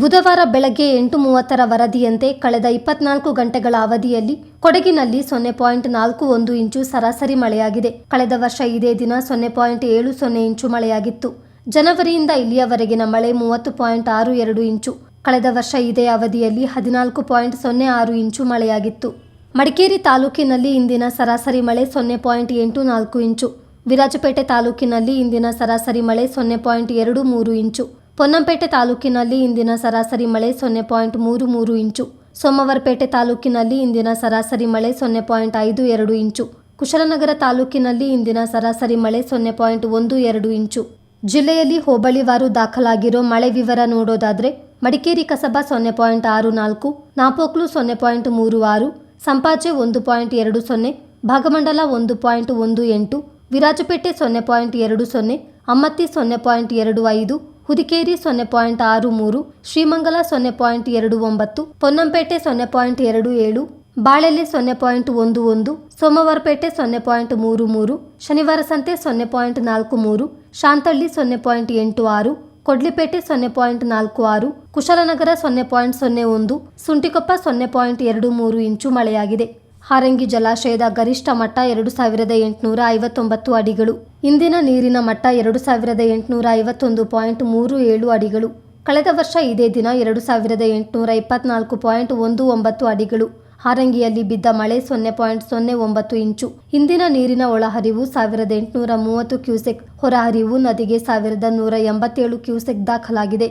ಬುಧವಾರ ಬೆಳಗ್ಗೆ ಎಂಟು ಮೂವತ್ತರ ವರದಿಯಂತೆ ಕಳೆದ ಇಪ್ಪತ್ನಾಲ್ಕು ಗಂಟೆಗಳ ಅವಧಿಯಲ್ಲಿ ಕೊಡಗಿನಲ್ಲಿ ಸೊನ್ನೆ ಪಾಯಿಂಟ್ ನಾಲ್ಕು ಒಂದು ಇಂಚು ಸರಾಸರಿ ಮಳೆಯಾಗಿದೆ. ಕಳೆದ ವರ್ಷ ಇದೇ ದಿನ ಸೊನ್ನೆ ಪಾಯಿಂಟ್ ಏಳು ಸೊನ್ನೆ ಇಂಚು ಮಳೆಯಾಗಿತ್ತು. ಜನವರಿಯಿಂದ ಇಲ್ಲಿಯವರೆಗಿನ ಮಳೆ ಮೂವತ್ತು ಪಾಯಿಂಟ್ ಆರು ಎರಡು ಇಂಚು. ಕಳೆದ ವರ್ಷ ಇದೇ ಅವಧಿಯಲ್ಲಿ ಹದಿನಾಲ್ಕು ಪಾಯಿಂಟ್ ಸೊನ್ನೆ ಆರು ಇಂಚು ಮಳೆಯಾಗಿತ್ತು. ಮಡಿಕೇರಿ ತಾಲೂಕಿನಲ್ಲಿ ಇಂದಿನ ಸರಾಸರಿ ಮಳೆ ಸೊನ್ನೆ ಪಾಯಿಂಟ್ ಎಂಟು ನಾಲ್ಕು ಇಂಚು. ವಿರಾಜಪೇಟೆ ತಾಲೂಕಿನಲ್ಲಿ ಇಂದಿನ ಸರಾಸರಿ ಮಳೆ ಸೊನ್ನೆ ಪಾಯಿಂಟ್ ಎರಡು ಮೂರು ಇಂಚು. ಪೊನ್ನಂಪೇಟೆ ತಾಲೂಕಿನಲ್ಲಿ ಇಂದಿನ ಸರಾಸರಿ ಮಳೆ ಸೊನ್ನೆ ಪಾಯಿಂಟ್ ಮೂರು ಮೂರು ಇಂಚು. ಸೋಮವಾರಪೇಟೆ ತಾಲೂಕಿನಲ್ಲಿ ಇಂದಿನ ಸರಾಸರಿ ಮಳೆ ಸೊನ್ನೆ ಪಾಯಿಂಟ್ ಐದು ಎರಡು ಇಂಚು. ಕುಶಲನಗರ ತಾಲೂಕಿನಲ್ಲಿ ಇಂದಿನ ಸರಾಸರಿ ಮಳೆ ಸೊನ್ನೆ ಪಾಯಿಂಟ್ ಒಂದು ಎರಡು ಇಂಚು. ಜಿಲ್ಲೆಯಲ್ಲಿ ಹೋಬಳಿವಾರು ದಾಖಲಾಗಿರೋ ಮಳೆ ವಿವರ ನೋಡೋದಾದರೆ, ಮಡಿಕೇರಿ ಕಸಬಾ ಸೊನ್ನೆ ಪಾಯಿಂಟ್ ಆರು ನಾಲ್ಕು, ನಾಪೋಕ್ಲು ಸೊನ್ನೆ ಪಾಯಿಂಟ್ ಮೂರು ಆರು, ಸಂಪಾಜೆ ಒಂದು ಪಾಯಿಂಟ್ ಎರಡು ಸೊನ್ನೆ, ಭಾಗಮಂಡಲ ಒಂದು ಪಾಯಿಂಟ್ ಒಂದು ಎಂಟು, ವಿರಾಜಪೇಟೆ ಸೊನ್ನೆ ಪಾಯಿಂಟ್ ಎರಡು ಸೊನ್ನೆ, ಅಮ್ಮತ್ತಿ ಸೊನ್ನೆ ಪಾಯಿಂಟ್ ಎರಡು ಐದು ಹುದಿಕೇರಿ ಸೊನ್ನೆ ಪಾಯಿಂಟ್ ಆರು ಮೂರು ಶ್ರೀಮಂಗಲ ಸೊನ್ನೆ ಪಾಯಿಂಟ್ ಎರಡು ಒಂಬತ್ತು ಪೊನ್ನಂಪೇಟೆ ಸೊನ್ನೆ ಪಾಯಿಂಟ್ ಎರಡು ಏಳು ಬಾಳೆಲೆ ಸೊನ್ನೆ ಪಾಯಿಂಟ್ ಒಂದು ಒಂದು ಸೋಮವಾರಪೇಟೆ ಸೊನ್ನೆ ಪಾಯಿಂಟ್ ಮೂರು ಮೂರು ಶನಿವಾರ ಸಂತೆ ಸೊನ್ನೆ ಪಾಯಿಂಟ್ ನಾಲ್ಕು ಮೂರು ಶಾಂತಳ್ಳಿ ಸೊನ್ನೆ ಪಾಯಿಂಟ್ ಎಂಟು ಆರು ಕೊಡ್ಲಿಪೇಟೆ ಸೊನ್ನೆ ಪಾಯಿಂಟ್ ನಾಲ್ಕು ಆರು ಕುಶಲನಗರ ಸೊನ್ನೆ ಪಾಯಿಂಟ್ ಸೊನ್ನೆ ಒಂದು ಸುಂಟಿಕೊಪ್ಪ ಸೊನ್ನೆ ಪಾಯಿಂಟ್ ಎರಡು ಮೂರು ಇಂಚು ಮಳೆಯಾಗಿದೆ ಹಾರಂಗಿ ಜಲಾಶಯದ ಗರಿಷ್ಠ ಮಟ್ಟ ಎರಡು ಸಾವಿರದ ಎಂಟುನೂರ ಐವತ್ತೊಂಬತ್ತು ಅಡಿಗಳು. ಇಂದಿನ ನೀರಿನ ಮಟ್ಟ ಎರಡು ಸಾವಿರದ ಎಂಟುನೂರ ಐವತ್ತೊಂದು ಪಾಯಿಂಟ್ ಮೂರು ಏಳು ಅಡಿಗಳು. ಕಳೆದ ವರ್ಷ ಇದೇ ದಿನ ಎರಡು ಸಾವಿರದ ಎಂಟುನೂರ ಇಪ್ಪತ್ನಾಲ್ಕು ಪಾಯಿಂಟ್ ಒಂದು ಒಂಬತ್ತು ಅಡಿಗಳು. ಹಾರಂಗಿಯಲ್ಲಿ ಬಿದ್ದ ಮಳೆ ಸೊನ್ನೆ ಪಾಯಿಂಟ್ ಸೊನ್ನೆ ಒಂಬತ್ತು ಇಂಚು. ಇಂದಿನ ನೀರಿನ ಒಳಹರಿವು ಸಾವಿರದ ಎಂಟುನೂರ ಮೂವತ್ತು ಕ್ಯೂಸೆಕ್. ಹೊರಹರಿವು ನದಿಗೆ ಸಾವಿರದ ನೂರ ಎಂಬತ್ತೇಳು ಕ್ಯೂಸೆಕ್ ದಾಖಲಾಗಿದೆ.